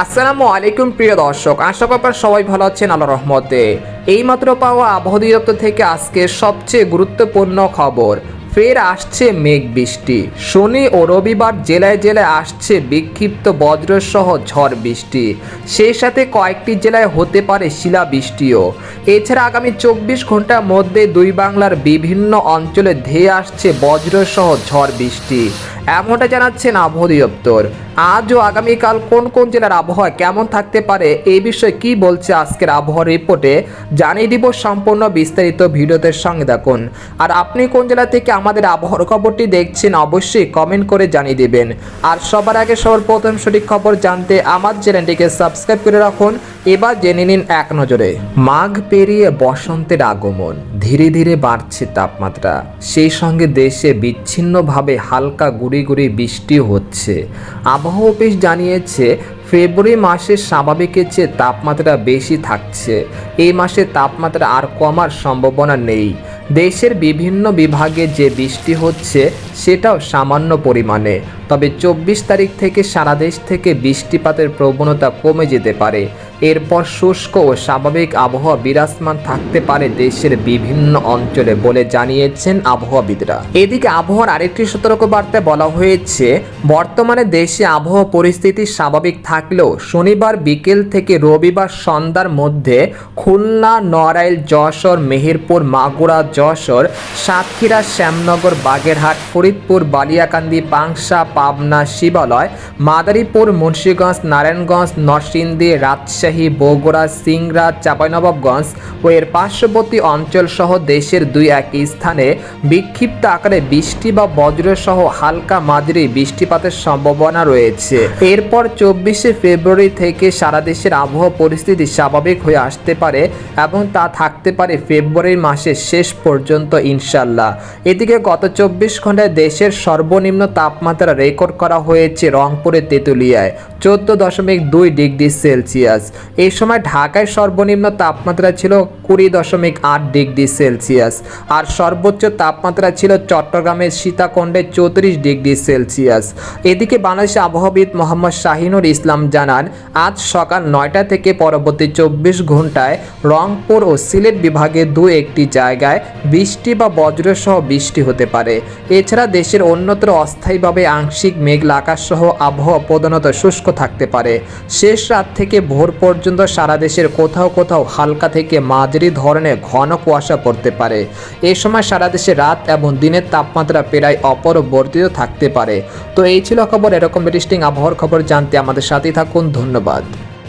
আসসালামু আলাইকুম, প্রিয় দর্শক। আশা আপনারা সবাই ভালো আছেন আল্লাহ রহমতে। এইমাত্র পাওয়া আবহাওয়া দপ্তর থেকে আজকে সবচেয়ে গুরুত্বপূর্ণ খবর, ফের আসছে মেঘ বৃষ্টি। শনি ও রবিবার জেলায় জেলায় আসছে বিক্ষিপ্ত বজ্রসহ ঝড় বৃষ্টি। সেই সাথে কয়েকটি জেলায় হতে পারে শিলাবৃষ্টিও। এছাড়া আগামী চব্বিশ ঘণ্টার মধ্যে দুই বাংলার বিভিন্ন অঞ্চলে ধেয়ে আসছে বজ্রসহ ঝড় বৃষ্টি। এমনটা জানাচ্ছেন আবহাওয়া দপ্তর। আজ ও আগামীকাল কোন কোন জেলার আবহাওয়া কেমন থাকতে পারে এই বিষয়ে কি বলছে আজকের আবহাওয়া রিপোর্টে জানিয়ে দিব সম্পূর্ণ বিস্তারিত ভিডিওতে সঙ্গে দেখুন আর আপনি কোন জেলা থেকে আমাদের আবহাওয়ার খবরটি দেখছেন অবশ্যই কমেন্ট করে জানিয়ে দিবেন। আর সবার আগে সবার প্রথম সঠিক খবর জানতে আমার চ্যানেলটিকে সাবস্ক্রাইব করে রাখুন। এবার জেনে নিন এক নজরে, মাঘ পেরিয়ে বসন্তের আগমন, ধীরে ধীরে বাড়ছে তাপমাত্রা। সেই সঙ্গে দেশে বিচ্ছিন্নভাবে হালকা গুড়ি গুড়ি বৃষ্টি হচ্ছে। আবহাওয়া অফিস জানিয়েছে, ফেব্রুয়ারি মাসে স্বাভাবিকের চেয়ে তাপমাত্রা বেশি থাকছে। এই মাসে তাপমাত্রা আর কমার সম্ভাবনা নেই। দেশের বিভিন্ন বিভাগে যে বৃষ্টি হচ্ছে, সেটাও সামান্য পরিমাণে। তবে চব্বিশ তারিখ থেকে সারা দেশ থেকে বৃষ্টিপাতের প্রবণতা কমে যেতে পারে। এরপর শুষ্ক ও স্বাভাবিক আবহাওয়া বিরাজমান থাকতে পারে দেশের বিভিন্ন অঞ্চলে বলে জানিয়েছেন আবহাওয়াবিদরা। এদিকে আবহাওয়ার আরেকটি সতর্কবার্তায় বলা হয়েছে, বর্তমানে দেশে আবহাওয়া পরিস্থিতি স্বাভাবিক থাকলেও শনিবার বিকেল থেকে রবিবার সন্ধ্যার মধ্যে খুলনা, নড়াইল, যশোর, মেহেরপুর, মাগুরা, যশোর, সাতক্ষীরা, শ্যামনগর, বাগেরহাট, ফরিদপুর, বালিয়াকান্দি, পাংশা, পাবনা, শিবালয়, মাদারীপুর, মুন্সীগঞ্জ, নারায়ণগঞ্জ, নরসিংদী, রাজশাহী বগুড়া, সিংড়া, চাঁপাইনবাবগঞ্জ ও এর পার্শ্ববর্তী অঞ্চল সহ দেশের দুই এক স্থানে বিক্ষিপ্ত আকারে বৃষ্টি বা বজ্রসহ হালকা মাঝারি বৃষ্টিপাতের সম্ভাবনা রয়েছে। এরপর চব্বিশে ফেব্রুয়ারি থেকে সারা দেশের আবহাওয়া পরিস্থিতি স্বাভাবিক হয়ে আসতে পারে এবং তা থাকতে পারে ফেব্রুয়ারি মাসের শেষ পর্যন্ত ইনশাল্লাহ এদিকে গত চব্বিশ ঘন্টায় দেশের সর্বনিম্ন তাপমাত্রা রেকর্ড করা হয়েছে রংপুরের তেঁতুলিয়ায়। চোদ্দ দশমিক দুই ডিগ্রি সেলসিয়াস। এই সময় ঢাকায় সর্বনিম্ন তাপমাত্রা ছিল কুড়ি দশমিক আট ডিগ্রি সেলসিয়াস আর সর্বোচ্চ তাপমাত্রা ছিল চট্টগ্রামের সীতাকুণ্ডে চৌত্রিশ ডিগ্রি সেলসিয়াস। এদিকে বাংলাদেশ আবহাওয়াবিদ মোহাম্মদ শাহিনুর ইসলাম জানান, আজ সকাল নয়টা থেকে পরবর্তী চব্বিশ ঘন্টায় রংপুর ও সিলেট বিভাগে দু একটি জায়গায় বৃষ্টি বা বজ্রসহ বৃষ্টি হতে পারে। এছাড়া দেশের অন্যত্র অস্থায়ীভাবে আংশিক মেঘলা আকাশ সহ আবহাওয়া প্রধানত শুষ্ক থাকতে পারে। শেষ রাত থেকে ভোর পর্যন্ত সারা দেশের কোথাও কোথাও হালকা থেকে মাঝারি ধরনের ঘন কুয়াশা পড়তে পারে। এ সময় সারা দেশে রাত এবং দিনের তাপমাত্রা প্রায় অপরবর্তিত থাকতে পারে। তো এই ছিল খবর, এরকম ব্রিস্টিং আবহাওয়ার খবর জানতে আমাদের সাথেই থাকুন, ধন্যবাদ।